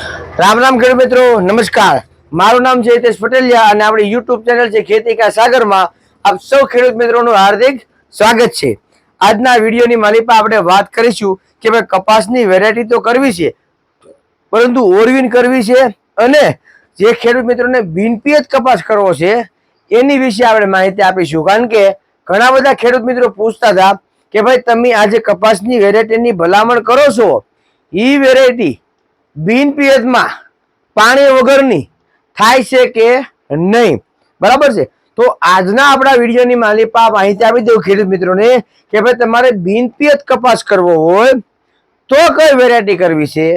રામ રામ ખેડૂત મિત્રો, નમસ્કાર. મારું નામ છે હિતેશ પટેલિયા અને આપણી યુટ્યુબ ચેનલ છે ખેતી કા સાગરમાં આપ સૌ ખેડૂત મિત્રોનું હાર્દિક સ્વાગત છે. આજના વિડીયોની માલિપા આપણે વાત કરીશું કે ભાઈ કપાસની વેરાયટી તો કરવી છે, પરંતુ ઓરવીન કરવી છે અને જે ખેડૂત મિત્રોને બિનપિયત કપાસ કરવો છે, એની વિશે આપણે માહિતી આપીશું. કારણ કે ઘણા બધા ખેડૂત મિત્રો પૂછતા હતા કે ભાઈ તમે આજે કપાસની વેરાયટીની ભલામણ કરો છો? એ વેરાયટી બિનપિયતમાં પાણી વગરની થાય છે કે નહીં? બરાબર છે? તો આજના આપણા વિડીયોની માલિપા માહિતી આપી દઉં ખેડૂત મિત્રોને કે ભાઈ તમારે બિનપિયત કપાસ કરવો હોય તો કઈ વેરાયટી કરવી છે?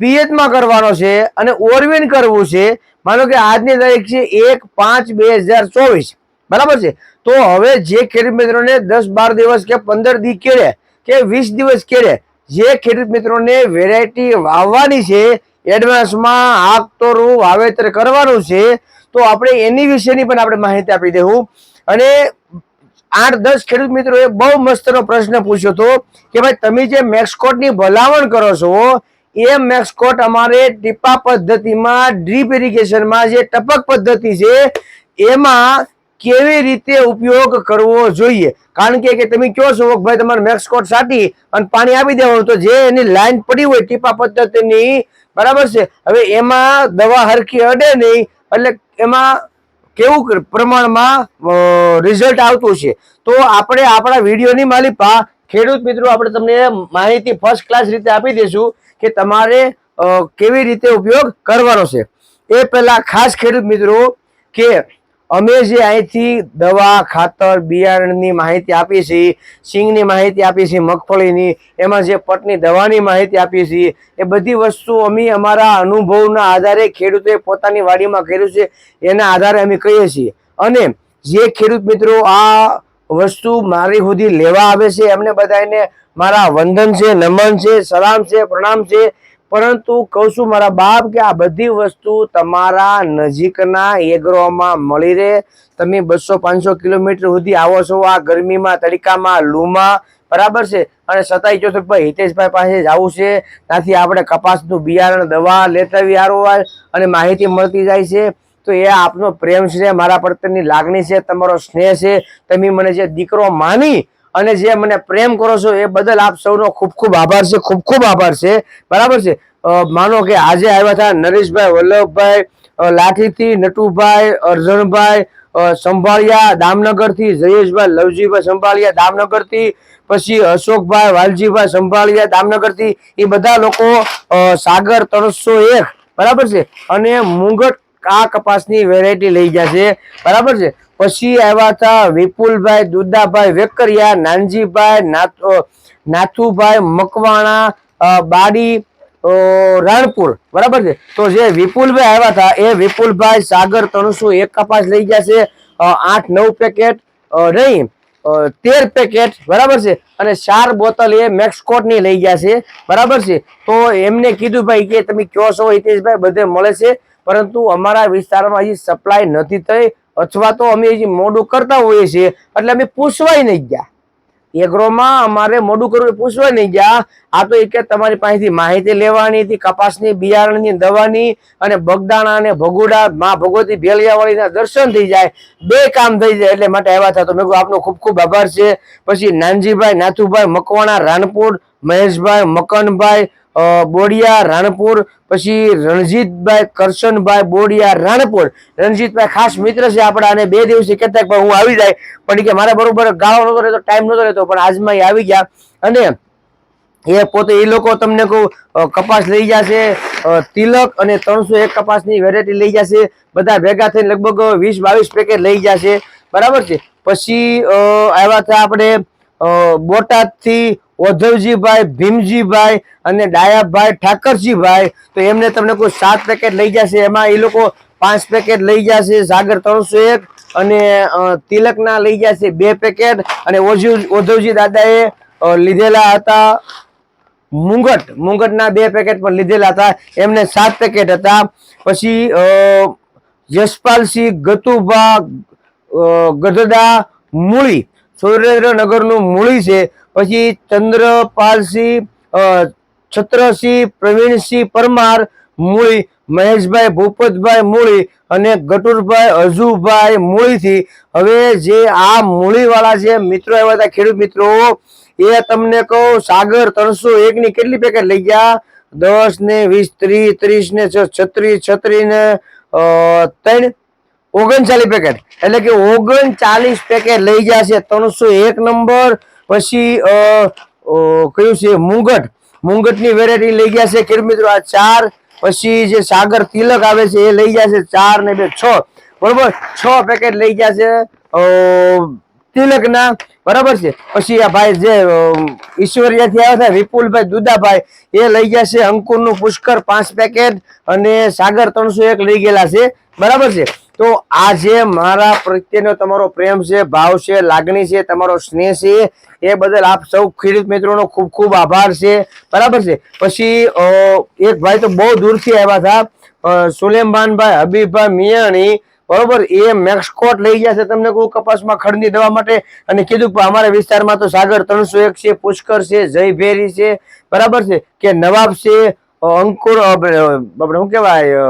પિયતમાં કરવાનો છે અને ઓરવીન કરવું છે. માનો કે આજની તારીખ છે એક પાંચ બે હજાર ચોવીસ. બરાબર છે? તો હવે જે ખેડૂત મિત્રોને દસ બાર દિવસ કે પંદર દી કેળે કે વીસ દિવસ કેળે જે ખેડૂત મિત્રોને વેરાયટી વાવવાની છે એડવાન્સમાં આગ તોરું વાવેતર કરવાનું છે, તો આપણે એની વિશેની પણ આપણે માહિતી આપી દેવું અને આઠ દસ ખેડૂત મિત્રોએ બહુ મસ્તનો પ્રશ્ન પૂછ્યો હતો કે ભાઈ, તમે જે મેક્સકોટની ભલામણ કરો છો, એ મેક્સકોટ અમારે ટીપા પદ્ધતિમાં ડ્રીપ ઇરિગેશનમાં જે ટપક પદ્ધતિ છે, એમાં કેવી રીતે ઉપયોગ કરવો જોઈએ? કારણ કે તમે કહો છો ભાઈ તમારે મેક્સકોટ સાટી અને પાણી આપી દેવાનું. તો જે એની લાઈન પડી હોય, ટીપા પદ્ધતિની, બરાબર છે? હવે એમાં દવા હરખી અડે નહીં, એટલે એમાં કેવું પ્રમાણમાં રિઝલ્ટ આવતું છે? તો આપણે આપણા વિડીયોની માલિપા, ખેડૂત મિત્રો, આપણે તમને માહિતી ફર્સ્ટ ક્લાસ રીતે આપી દઈશું કે તમારે કેવી રીતે ઉપયોગ કરવાનો છે. એ પહેલાં ખાસ ખેડૂત મિત્રો કે અમે જે અહીંથી દવા, ખાતર, બિયારણની માહિતી આપીએ છીએ, સિંગની માહિતી આપીએ છીએ, મગફળીની, એમાં જે પટની દવાની માહિતી આપીએ છીએ, એ બધી વસ્તુ અમે અમારા અનુભવના આધારે ખેડૂતોએ પોતાની વાડીમાં કર્યું છે, એના આધારે અમે કહીએ છીએ. અને જે ખેડૂત મિત્રો આ વસ્તુ મારી સુધી લેવા આવે છે, એમને બધાને મારા વંદન છે, નમન છે, સલામ છે, પ્રણામ છે પરંતુ કહું છું મારા બાપ કે આ બધી વસ્તુ તમારા નજીકના એગ્રોમાં મળી રહે. તમે બસો પાંચસો કિલોમીટર સુધી આવો છો, આ ગરમીમાં, તડકામાં, લૂમાં, બરાબર છે? અને સતાઈ ચોસઠ ભાઈ હિતેશભાઈ પાસે જવું છે, ત્યાંથી આપણે કપાસનું બિયારણ, દવા લેતા હોય અને માહિતી મળતી જાય છે. તો એ આપનો પ્રેમ છે, મારા પ્રત્યેની લાગણી છે, તમારો સ્નેહ છે. તમે મને જે દીકરો માની અને જે મને પ્રેમ કરો છો એ બદલ આપ સૌનો ખૂબ ખૂબ આભાર છે, ખૂબ ખૂબ આભાર છે. બરાબર છે? માનો કે આજે આવ્યા હતા નરેશભાઈ, વલ્લભભાઈ લાઠીથી, નટુભાઈ, અર્જણભાઈ સંભાળિયા દામનગરથી, જયેશભાઈ, લવજીભાઈ સંભાળિયા દામનગરથી, પછી અશોકભાઈ, વાલજીભાઈ સંભાળિયા દામનગરથી, એ બધા લોકો સાગર ત્રણસો એક. બરાબર છે? અને મુંગટ આ કપાસની વેરાયટી લઈ જશે બરાબર છે? પછી આવ્યા હતા વિપુલભાઈ, દુદાભાઈ, વેકરિયા, નાનજીભાઈ, નાથ નાથુભાઈ, મકવાણા બાડી રાણપુર. બરાબર છે? તો જે વિપુલભાઈ આવ્યા હતા, એ વિપુલભાઈ, સાગર ત્રણસો એક કપાસ લઈ જશે આઠ, નવ પેકેટ નહીં તેર પેકેટ. બરાબર છે? અને ચાર બોતલ એ મેક્સકોટની લઈ જશે બરાબર છે? તો એમને કીધું, ભાઈ, કે તમે કયો છો? હિતેશભાઈ, બધે મળે છે. પરંતુ અમારા વિસ્તારમાં હજી સપ્લાય નથી થઈ અથવા તો અમે હજી મોડું કરતા હોઈએ છીએ. એટલે અમે પૂછવાય નહીં ગયા. એગ્રોમાં અમારે મોડું કરવું પૂછવા નહીં ગયા. આ તો એક તમારી પાસેથી માહિતી લેવાની હતી, કપાસની બિયારણની, દવાની અને બગદાણા અને ભગુડા, મા ભગવતી ભેલિયાવાળીના દર્શન થઈ જાય. બે કામ થઈ જાય એટલે માટે આવ્યા હતા. તો મેં આપનો ખૂબ ખૂબ આભાર છે. પછી નાનજીભાઈ, નાથુભાઈ, મકવાણા રાણપુર મહેશભાઈ, મકનભાઈ બોડિયા, રાણપુર, પછી રણજીતભાઈ, કરશનભાઈ, બોડિયા, રાણપુર. રણજીતભાઈ ખાસ મિત્ર છે આપણા અને બે દિવસે કહેતા પણ હું આવી જાય, પણ કે મારા બરોબર ગાળો નતો રહેતો ટાઈમ નતો રહેતો, પણ આજમાં એ આવી ગયા. અને એ પોતે એ લોકો તમને કહું કપાસ લઈ જશે તિલક અને ત્રણસો એક કપાસની વેરાયટી લઈ જશે બધા ભેગા થઈને લગભગ વીસ બાવીસ પેકેટ લઈ જશે બરાબર છે? પછી આવ્યા હતા આપણે બોટાદથી ઓધવજીભાઈ ભીમજીભાઈ અને ડાયાભાઈ ઠાકરજીભાઈ. તો એમને તમને કોઈ સાત પેકેટ લઈ જશે એમાં એ લોકો પાંચ પેકેટ લઈ જશે સાગર ત્રણસો એક અને તિલકના લઈ જશે બે પેકેટ અને ઓધવજી દાદાએ લીધેલા હતા મુંગટ. મુંગટના બે પેકેટ પણ લીધેલા હતા. એમને સાત પેકેટ હતા. પછી યશપાલસિંહ ગતુભા અ, મૂળી સુરેન્દ્રનગરનું મૂળી છે. પછી ચંદ્રપાલસિંહ છત્રસિંહ, પ્રવીણસિંહ પરમાર મૂળી, મહેશભાઈ ભૂપતભાઈ મૂળી અને ગટુરભાઈ અજુભાઈ મૂળીથી. હવે જે આ મૂળીવાળા જે મિત્રો આવ્યા હતા ખેડૂત મિત્રો, એ તમને કહું, સાગર ત્રણસો એકની કેટલી પેકેટ લઈ ગયા? દસ ને વીસ, ત્રીસ ત્રીસ ને છ- છત્રીસ છત્રીસ ને ત્રણ. ઓગણચાલીસ પેકેટ એટલે કે ઓગણચાલીસ પેકેટ લઈ છે ત્રણસો એક નંબર પછી કયું છે? મુંગટ. મુંગટની વેરાયટી લઈ ગયા છે ખેડૂત મિત્રો આ ચાર. પછી જે સાગર તિલક આવે છે એ લઈ છે ચાર ને બે છ. બરોબર? છ પેકેટ લઈ ગયા અ, તિલકના. બરાબર છે? પછી આ ભાઈ જે ઈશ્વરિયાથી આવ્યા હતા વિપુલભાઈ દુદાભાઈ એ લઈ ગયા છે અંકુરનું પુષ્કર પાંચ પેકેટ અને સાગર ત્રણસો એક લઈ ગયેલા છે. બરાબર છે? તો આ જે મારા પ્રત્યેનો તમારો પ્રેમ છે, ભાવ છે, લાગણી છે, તમારો સ્નેહ છે, એ બદલ આપ સૌ ખેડૂત મિત્રોનો ખૂબ ખૂબ આભાર છે. બરાબર છે? પછી એક ભાઈ તો બહુ દૂરથી આવ્યા હતા. સુલેમાનભાઈ, હબીબભાઈ, મિયાણી, બરોબર? એ મેક્સકોટ લઈ ગયા છે તમને કહું કપાસમાં ખડની દવા માટે? અને કીધું અમારા વિસ્તારમાં તો સાગર ત્રણસો એક છે, પુષ્કર છે જય ભેરી છે. બરાબર છે? કે નવાબ છે અંકુર શું કહેવાય?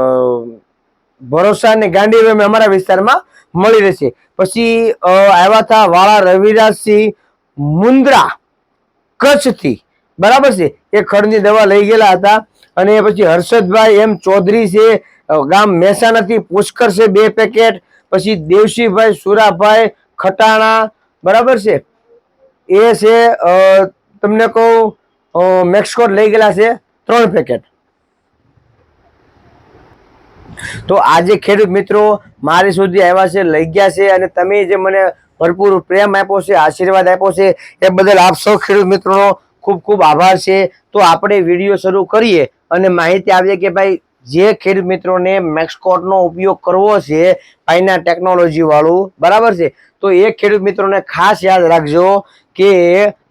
ભરોસા અને ગાંડી અમે અમારા વિસ્તારમાં મળી રહેશે. પછી આવ્યા હતા વાળા રવિરાજસિંહ મુન્દ્રા કચ્છથી. બરાબર છે? એ ખડની દવા લઈ ગયેલા હતા અને પછી હર્ષદભાઈ એમ ચૌધરી છે ગામ મહેસાણાથી પુષ્કર છે બે પેકેટ. પછી દેવશીભાઈ સુરાભાઈ ખટાણા. બરાબર છે? એ છે તમને કહું મેક્સકોર લઈ ગયેલા છે ત્રણ પેકેટ. તો આજે ખેડૂત મિત્રો મારી સુધી આવ્યા છે, લઈ ગયા છે અને તમે જે મને ભરપૂર પ્રેમ આપ્યો છે, આશીર્વાદ આપ્યો છે, એ બદલ આપ સૌ ખેડૂત મિત્રોનો ખૂબ ખૂબ આભાર છે. તો આપણે વીડિયો શરૂ કરીએ અને માહિતી આપીએ કે ભાઈ, જે ખેડૂત મિત્રોને મેક્સકોટનો ઉપયોગ કરવો છે ભાઈના ટેકનોલોજીવાળું બરાબર છે? તો એ ખેડૂત મિત્રોને ખાસ યાદ રાખજો કે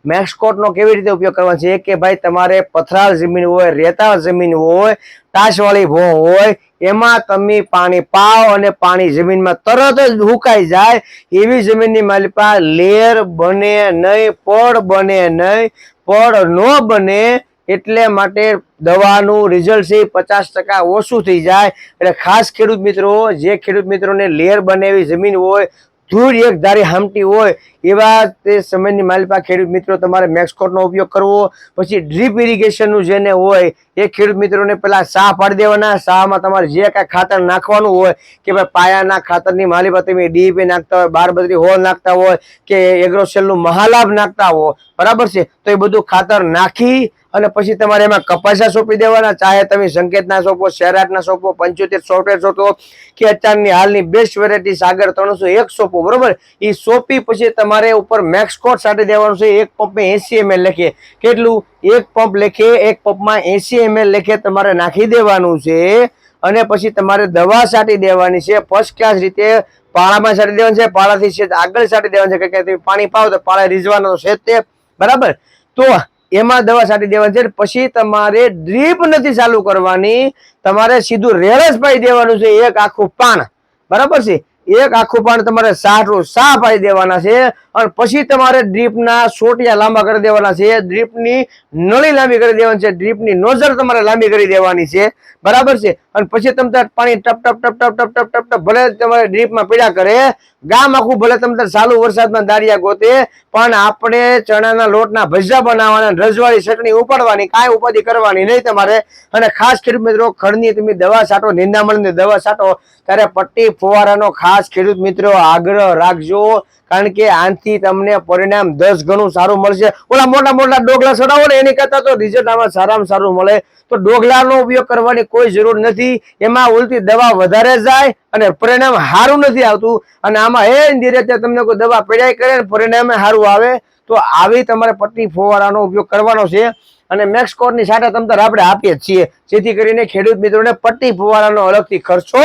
મેક્સકોટનો કેવી રીતે ઉપયોગ કરવાનો છે? કે ભાઈ, તમારે પથરાળ જમીન હોય, રેતાળ જમીન હોય તાશવાળી ભો હોય, એમાં તમે પાણી પાવ અને પાણી જમીનમાં તરત જ હુકાઈ જાય, એવી જમીનની માલિપા લેર બને નહીં, પડ બને નહીં, પડ ન બને એટલે માટે દવાનું રિઝલ્ટ છે પચાસ ટકા ઓછું થઈ જાય. એટલે ખાસ ખેડૂત મિત્રો, જે ખેડૂત મિત્રોને લેર બને એવી જમીન હોય ધૂળ એક ધારી હામટી હોય એવા તે સમયની માલિપા ખેડૂત મિત્રો તમારે મેક્સકોટનો ઉપયોગ કરવો. પછી ડ્રીપ ઇરિગેશનનું જેને હોય, એ ખેડૂત મિત્રોને પહેલાં સાહ પાડી દેવાના. સાહમાં તમારે જે કાંઈ ખાતર નાખવાનું હોય, કે ભાઈ પાયાના ખાતરની માલિપા તમે ડીપી નાખતા હોય બાર બત્રી હોલ નાખતા હોય, કે એગ્રોસેલનું મહાલાભ નાખતા હો, બરાબર છે? તો એ બધું ખાતર નાખી અને પછી તમારે એમાં કપાસા સોંપી દેવાના, ચાહે તમે સંકેતના સોંપો, શેરાટના સોંપો, પંચોતેર સોફ્ટવેર સોંપો, કે અત્યારની હાલની બેસ્ટ વેરાયટી સાગર ત્રણસો એક સોંપો, બરોબર? એ સોંપી પછી તમારે ઉપર મેક્સકોટ સાથે દેવાનું છે, એક પંપે એસી એમએલ લખીએ કેટલું? એક પંપ લેખે, એક પંપમાં એસી એમએલ લેખે તમારે નાખી દેવાનું છે, અને પછી તમારે દવા છાંટી દેવાની છે ફર્સ્ટ ક્લાસ રીતે પાળામાં છાંટી દેવાનું છે, પાળાથી આગળ સાટી દેવાનું છે કે તમે પાણી પાવો તો પાળા રીઝવાનો છે તે, બરાબર? તો એમાં દવા છાંટી દેવાની છે પછી તમારે ડ્રીપ નથી ચાલુ કરવાની, તમારે સીધું રેરસ પાઈ દેવાનું છે એક આખું પાન. બરાબર છે? એક આખું પાણી તમારે સાઠું સાફ આવી દેવાના છે અને પછી તમારે ડ્રીપના સોટિયા લાંબા કરી દેવાના છે. ડ્રીપની નળી લાંબી કરી દેવાની છે. ડ્રીપની નોઝર તમારે લાંબી કરી દેવાની છે. બરાબર છે? અને પછી તમે પાણી ટપ ટપ ટપ ટપ ટપ ટપ ટપ ટપ ભલે તમારે ડ્રીપમાં પીડા કરે, ગામ આખું ભલે તમે ચાલુ વરસાદમાં દારિયા ગોતે, પણ આપણે ચણાના લોટના ભજા બનાવવાના, રજવાળી ચટણી ઉપાડવાની, કાંઈ ઉપાધિ કરવાની નહીં તમારે. અને ખાસ ખેડૂત મિત્રો, ખડની તમે દવા છાંટો, નિંદામણની દવા છાંટો, ત્યારે પટ્ટી, ફુવારાનો ખાસ ખેડૂત મિત્રો આગ્રહ રાખજો, કારણ કે આનાથી તમને પરિણામ દસ ગણું સારું મળશે. ઓલા મોટા મોટા ડોગલા ચડાવો ને, એની કરતા તો રિઝલ્ટ આમાં સારામાં સારું મળે. તો ડોગલાનો ઉપયોગ કરવાની કોઈ જરૂર નથી. એમાં ઉલટી દવા વધારે જાય અને પરિણામ સારું નથી આવતું. અને આમાં હે ધીરે તમને કોઈ દવા પીડાઈ કરે ને પરિણામે સારું આવે, તો આવી તમારે પટ્ટી ફુવારાનો ઉપયોગ કરવાનો છે. અને મેક્સ કોડની સાથે તમતર આપણે આપીએ છીએ. જેથી કરીને ખેડૂત મિત્રોને પટ્ટી ફુવારાનો અલગથી ખર્ચો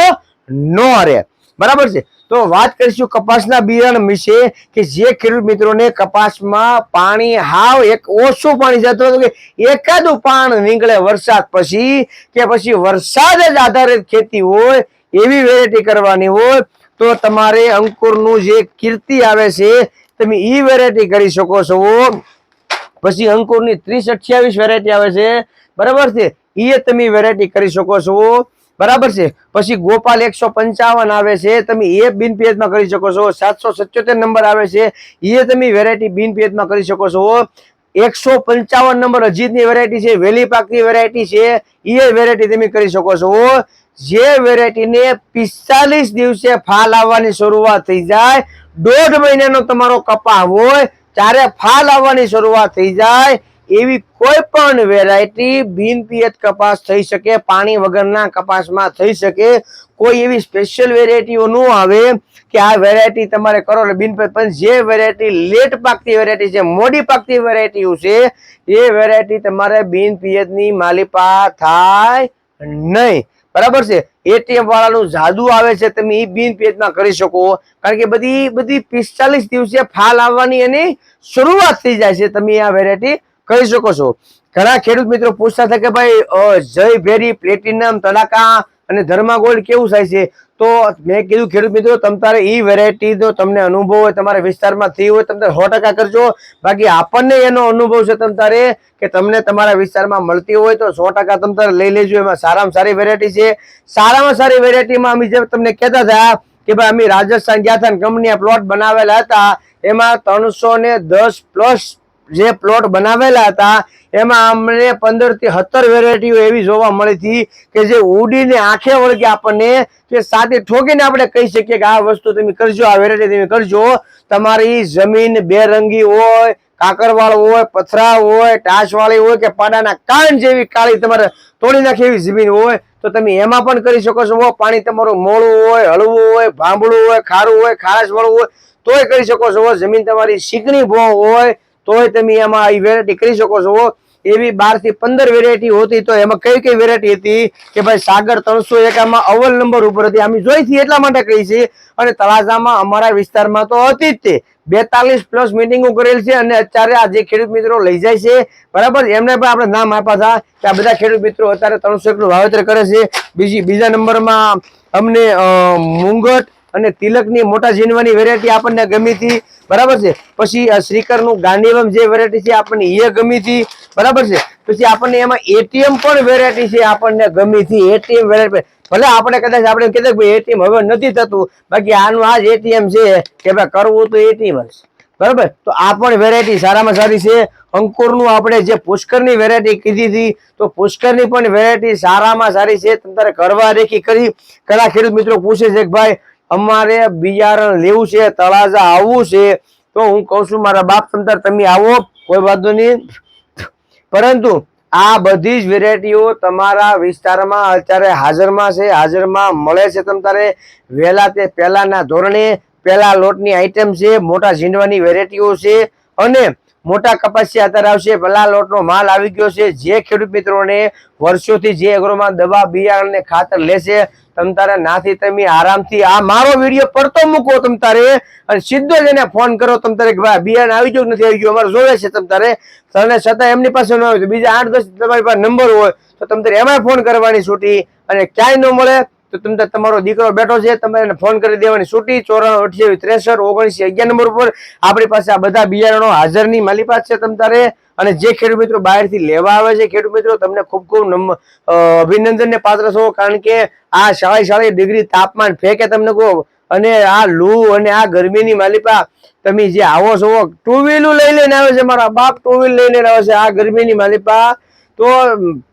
ન રહે. બરાબર છે? તો વાત કરીશું કપાસના બિયારણ વિશે કે જે ખેડૂત મિત્રોને કપાસમાં પાણી, હાવ એક ઓછું પાણી જતું હતું કે એકાદું પાણ નીકળે વરસાદ પછી કે પછી વરસાદ જ આધારિત ખેતી હોય એવી વેરાયટી કરવાની હોય, તો તમારે અંકુરનું જે કીર્તિ આવે છે, તમે એ વેરાયટી કરી શકો છો. પછી અંકુરની ત્રીસ અઠ્યાવીસ વેરાયટી આવે છે. બરાબર છે? એ તમે વેરાયટી કરી શકો છો. બરાબર છે? પછી ગોપાલ એકસો પંચાવન આવે છે, તમે એ બિન પેજમાં કરી શકો છો. સાતસો સત્યોતેર નંબર આવે છે, એ તમે વેરાયટી બિન પેજમાં કરી શકો છો. એકસો પંચાવન નંબર અજીતની વેરાયટી છે, વેલી પાકની વેરાયટી છે, એ વેરાયટી તમે કરી શકો છો. જે વેરાયટીને પિસ્તાલીસ દિવસે ફાલ આવવાની શરૂઆત થઈ જાય, દોઢ મહિનાનો તમારો કપા હોય, ત્યારે ફાલ આવવાની શરૂઆત થઈ જાય એવી કોઈ પણ વેરાયટી બિન પિયત કપાસ થઈ શકે, પાણી વગરના કપાસમાં થઈ શકે. કોઈ એવી સ્પેશિયલ વેરાયટીઓ ન આવે કે આ વેરાયટી તમારે કરો. એટલે બિન પણ જે વેરાયટી લેટ પાકતી વેરાયટી છે, મોડી પાકતી વેરાયટીઓ છે, એ વેરાયટી તમારે બિન પિયતની માલિપા થાય નહીં. બરાબર છે? એટીએમ વાળાનું જાદુ આવે છે, તમે એ બિન પેજમાં કરી શકો. કારણ કે બધી બધી પિસ્તાલીસ દિવસે ફાલ આવવાની એની શરૂઆત થઈ જાય છે, તમે આ વેરાયટી કરી શકો છો. ઘણા ખેડૂત મિત્રો પૂછતા હતા કે ભાઈ જય ભેરી, પ્લેટિનમ, તડાકા અને ધર્મા ગોલ્ડ કેવું થાય છે? તો મેં કીધું, ખેડૂત મિત્રો, તમ તારે એ વેરાયટીનો તમને અનુભવ હોય, તમારા વિસ્તારમાં થઈ હોય, તમે સો ટકા કરજો. બાકી આપણને એનો અનુભવ છે તમ તારે કે તમને તમારા વિસ્તારમાં મળતી હોય તો સો ટકા તમ તારે લઈ લેજો. એમાં સારામાં સારી વેરાયટી છે. સારામાં સારી વેરાયટીમાં અમે જે તમને કહેતા હતા કે ભાઈ, અમે રાજસ્થાન ગયા હતા કંપની પ્લોટ બનાવેલા હતા. એમાં ત્રણસો ને દસ પ્લસ જે પ્લોટ બનાવેલા હતા, એમાં અમને પંદરથી સત્તર વેરાયટીઓ એવી જોવા મળી હતી કે જે ઉડીને આંખે વળગે આપણને કે સાથે ઠોકીને આપણે કહી શકીએ કે આ વસ્તુ તમે કરજો, આ વેરાયટી તમે કરજો. તમારી જમીન બેરંગી હોય, કાકરવાળ હોય પથરા હોય ટાસવાળી હોય કે પાડાના કાન જેવી કાળી તમારે તોડી નાખે એવી જમીન હોય, તો તમે એમાં પણ કરી શકો છો. પાણી તમારું મોળું હોય, હળવું હોય, ભાંભળું હોય, ખારું હોય વાળું હોય, તોય કરી શકો છો. જમીન તમારી શીકણી ભો હોય તોય તમે એમાં એ વેરાયટી કરી શકો છો. એવી બારથી પંદર વેરાયટી હોતી તો એમાં કઈ કઈ વેરાયટી હતી કે ભાઈ સાગર ત્રણસો એકામાં અવ્વલ નંબર ઉપર હતી. અમે જોઈ છીએ એટલા માટે કહી છીએ અને તળાજામાં અમારા વિસ્તારમાં તો હતી જ તે. બેતાલીસ પ્લસ મિટિંગો કરેલ છે અને અત્યારે આ જે ખેડૂત મિત્રો લઈ જાય છે, બરાબર? એમને પણ આપણે નામ આપ્યા હતા કે આ બધા ખેડૂત મિત્રો અત્યારે ત્રણસો એકનું વાવેતર કરે છે. બીજી, બીજા નંબરમાં અમને મુંગટ અને તિલકની મોટા જીનવાની વેરાયટી આપણને ગમી હતી. બરાબર છે? પછી શ્રીકરનું ગાંધીવમ જે વેરાયટી છે આપણને એ ગમી હતી. બરાબર છે? પછી આપણને એમાં એટીએમ પણ વેરાયટી છે આપણને ગમી હતી. એટીએમ વેરાયટી ભલે આપણે કદાચ, આપણે કીધું કે એટીએમ હવે નથી થતું. બાકી આનું આ જ એટીએમ છે કે ભાઈ કરવું તો એટીએમ જ. બરાબર? તો આ પણ વેરાયટી સારામાં સારી છે. અંકુરનું આપણે જે પુષ્કરની વેરાયટી કીધી હતી, તો પુષ્કરની પણ વેરાયટી સારામાં સારી છે. તમારે કરવા રેખી કરી. ઘણા ખેડૂત મિત્રો પૂછે છે કે ભાઈ અમારે બિયારણ લેવું છે, તળાજા આવવું છે, તો હું કહું છું, મારા બાપ તમતાર તમે આવો, કોઈ વાંધો નહીં. પરંતુ આ બધી જ વેરાયટીઓ તમારા વિસ્તારમાં અત્યારે હાજરમાં છે, હાજરમાં મળે છે તમારે વહેલા તે પહેલાંના ધોરણે પહેલા લોટની આઈટમ છે, મોટા ઝીંડવાની વેરાયટીઓ છે, અને મોટા કપાસિયા અત્યારે આવશે. પહેલા લોટનો માલ આવી ગયો છે. જે ખેડૂત મિત્રોને વર્ષોથી જે એગ્રોમાં દવા બિયારણ ખાતર લેશે તમ તારે નાથી તમે આરામથી આ મારો વીડિયો પડતો મૂકો તમ તારે. અને સીધો જ એને ફોન કરો તમ તારે કે ભાઈ બિયારણ આવી ગયું નથી આવી ગયું? અમારે જોવે છે તમ તારે. તને છતાં એમની પાસે ન હોય બીજા આઠ દસ તમારી પાસે નંબર હોય, તો તમ તારે એમાં ફોન કરવાની છૂટી. અને ક્યાંય ન મળે, તો તમ તારે તમારો દીકરો બેઠો છે, તમે એને ફોન કરી દેવાની છૂટી. ચોરાણું, અઠ્યાવીસ, ત્રેસઠ, ઓગણીસ, અગિયાર નંબર ઉપર આપણી પાસે આ બધા બિયારણો હાજરની માલી પાસે છે તમ તારે. અને જે ખેડૂત મિત્રો બહારથી લેવા આવે છે, ખેડૂત મિત્રો, તમને ખૂબ ખૂબ અભિનંદનને પાત્ર છો, કારણ કે આ સાડી સાડી ડિગ્રી તાપમાન ફેંકે તમને કહો. અને આ લૂ અને આ ગરમીની માલિપા તમે જે આવો છો ટુ વ્હીલું લઈ લઈને આવે છે મારા બાપ ટુ વ્હીલ લઈને આવે છે આ ગરમીની માલિપા. તો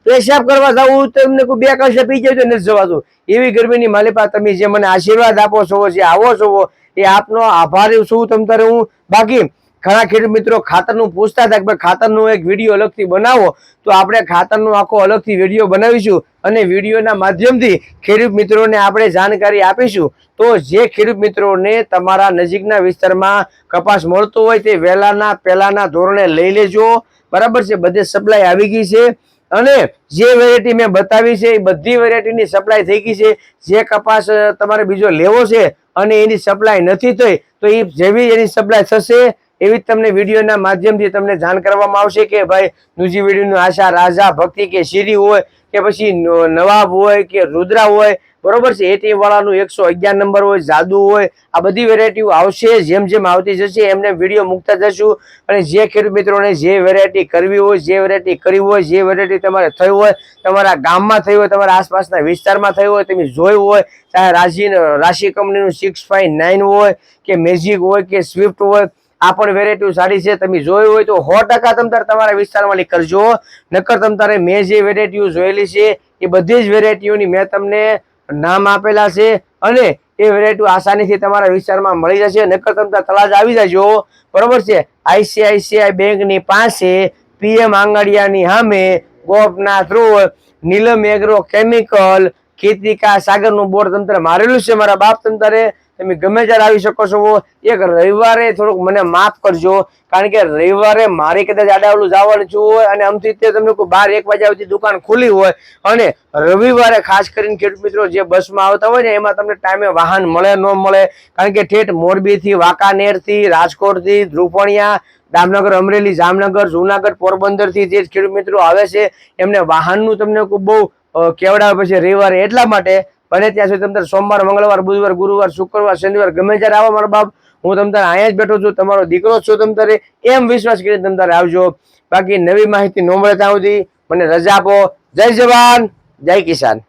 પેશાબ કરવા જવું તમને કોઈ બે કશે પી જાય નથી જવાતું. એવી ગરમીની માલિપા તમે જે મને આશીર્વાદ આપો છો, જે આવો છો, એ આપનો આભારી છું, તમ તારે હું. બાકી ઘણા ખેડૂત મિત્રો, ખાતરનું પૂછતા હતા કે ખાતરનો એક વીડિયો અલગથી બનાવો. તો આપણે ખાતરનો આખો અલગથી વીડિયો બનાવીશું અને વિડીયોના માધ્યમથી ખેડૂત મિત્રોને આપણે જાણકારી આપીશું. તો જે ખેડૂત મિત્રોને તમારા નજીકના વિસ્તારમાં કપાસ મળતો હોય તે વહેલાના પહેલાંના ધોરણે લઈ લેજો. બરાબર છે? બધે સપ્લાય આવી ગઈ છે. અને જે વેરાયટી મેં બતાવી છે, એ બધી વેરાયટીની સપ્લાય થઈ ગઈ છે. જે કપાસ તમારે બીજો લેવો છે અને એની સપ્લાય નથી થઈ, તો એ જેવી એની સપ્લાય થશે. એવી જ તમને વિડીયોના માધ્યમથી તમને જાણ કરવામાં આવશે કે ભાઈ નુજી વિડીયોનું આશા રાજા, ભક્તિ કે શીરી હોય કે પછી નવાબ હોય કે રુદ્રા હોય, બરોબર છે? એટી વાળાનું એકસો અગિયાર નંબર હોય, જાદુ હોય, આ બધી વેરાયટીઓ આવશે, જેમ જેમ આવતી જશે, એમને વીડિયો મૂકતા જશું. અને જે ખેડૂત મિત્રોને જે વેરાયટી કરવી હોય, જે વેરાયટી કરવી હોય, જે વેરાયટી તમારે થઈ હોય, તમારા ગામમાં થઈ હોય, તમારા આસપાસના વિસ્તારમાં થઈ હોય, તમે જોયું હોય, ચાહે રાશિ રાશિ કંપનીનું સિક્સ ફાઇવ નાઇન હોય, કે મેજિક હોય, કે સ્વિફ્ટ હોય આ પણ વેરાયટી સારી છે. તમે જોયું હોય તો સો ટકા તમ તારે તમારા વિસ્તારમાંથી કરજો. નકર તમ તારે મેં જે વેરાયટીઓ જોયેલી છે, એ બધી જ વેરાયટીઓની મેં તમને નામ આપેલા છે અને એ વેરાયટી આસાનીથી તમારા વિસ્તારમાં મળી જશે. નકર તમ તલાજ આવી જજો. બરોબર છે? આઈસીઆઈસીઆઈ બેંકની પાસે પીએમ આંગડિયાની સામે Gopnath road, Neelam agro chemical ખેતીકા સાગરનું બોર્ડ તંત્ર મારેલું છે. મારા બાપ તંત્રે તમે ગમે ત્યારે આવી શકો છો. એક રવિવારે થોડુંક મને માફ કરજો, કારણ કે રવિવારે મારે કદાચ આડાવડું જવાનું છું હોય અને આમથી તે તમને કોઈ બાર એક વાગ્યા સુધી દુકાન ખુલી હોય. અને રવિવારે ખાસ કરીને ખેડૂત મિત્રો જે બસમાં આવતા હોય ને, એમાં તમને ટાઈમે વાહન મળે, ન મળે. કારણ કે ઠેઠ મોરબીથી વાંકાનેરથી, રાજકોટથી ધ્રુપણિયા દામનગર, અમરેલી, જામનગર, જુનાગઢ, પોરબંદરથી જે ખેડૂત મિત્રો આવે છે, એમને વાહનનું તમને બહુ કેવડાવે પછી રવિવારે એટલા માટે બને ત્યાં સુધી તમને સોમવાર, મંગળવાર, બુધવાર, ગુરુવાર, શુક્રવાર, શનિવાર ગમે ત્યારે આવો મારો બાપ, હું તમને અહીંયા જ બેઠો છું, તમારો દીકરો છું તમ તારે, એમ વિશ્વાસ કરીને તમારે આવજો. બાકી નવી માહિતી ન મળે ત્યાં સુધી મને રજા આપો. જય જવાન, જય કિસાન.